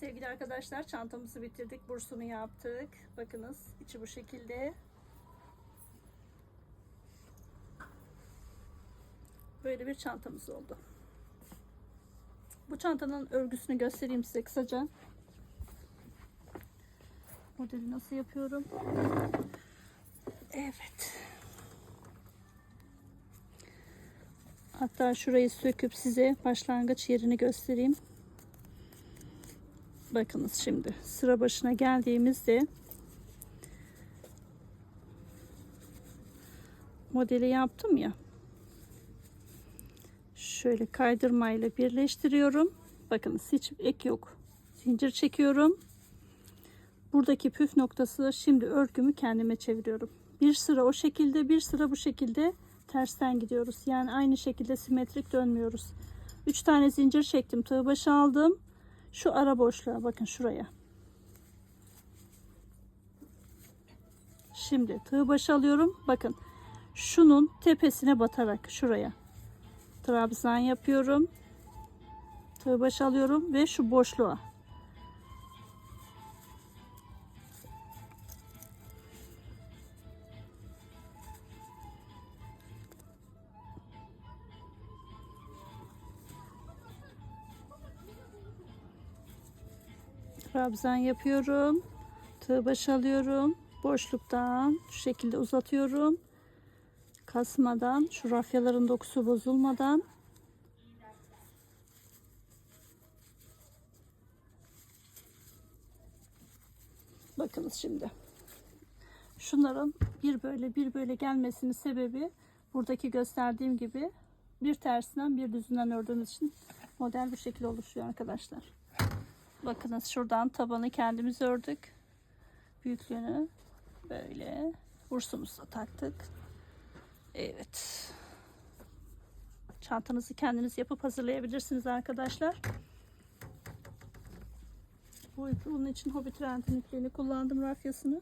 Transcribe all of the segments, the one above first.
Sevgili arkadaşlar çantamızı bitirdik. Bursunu yaptık. Bakınız içi bu şekilde. Böyle bir çantamız oldu. Bu çantanın örgüsünü göstereyim size kısaca. Modeli nasıl yapıyorum? Evet. Hatta şurayı söküp size başlangıç yerini göstereyim. Bakınız şimdi sıra başına geldiğimizde modeli yaptım ya. Şöyle kaydırmayla birleştiriyorum. Bakınız hiç ek yok. Zincir çekiyorum. Buradaki püf noktası şimdi örgümü kendime çeviriyorum. Bir sıra o şekilde, bir sıra bu şekilde tersten gidiyoruz. Yani aynı şekilde simetrik dönmüyoruz. 3 tane zincir çektim. Tığ başı aldım. Şu ara boşluğa bakın şuraya. Şimdi tığ başı alıyorum. Bakın şunun tepesine batarak şuraya trabzan yapıyorum. Tığ başı alıyorum ve şu boşluğa. Trabzan yapıyorum. Tığ başı alıyorum. Boşluktan şu şekilde uzatıyorum. Kasmadan, şu rafyaların dokusu bozulmadan Bakınız şimdi. Şunların bir böyle bir böyle gelmesinin sebebi buradaki gösterdiğim gibi bir tersinden bir düzünden ördüğümüz için model bu şekilde oluşuyor arkadaşlar. Bakınız şuradan tabanı kendimiz ördük. Büyüklüğünü böyle bursumuzu da taktık. Evet. Çantanızı kendiniz yapıp hazırlayabilirsiniz arkadaşlar. Bu bunun için Hobbit Trend'in ipliğini kullandım rafyasını.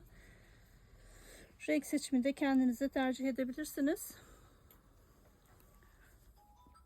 Renk seçimi de kendinize tercih edebilirsiniz.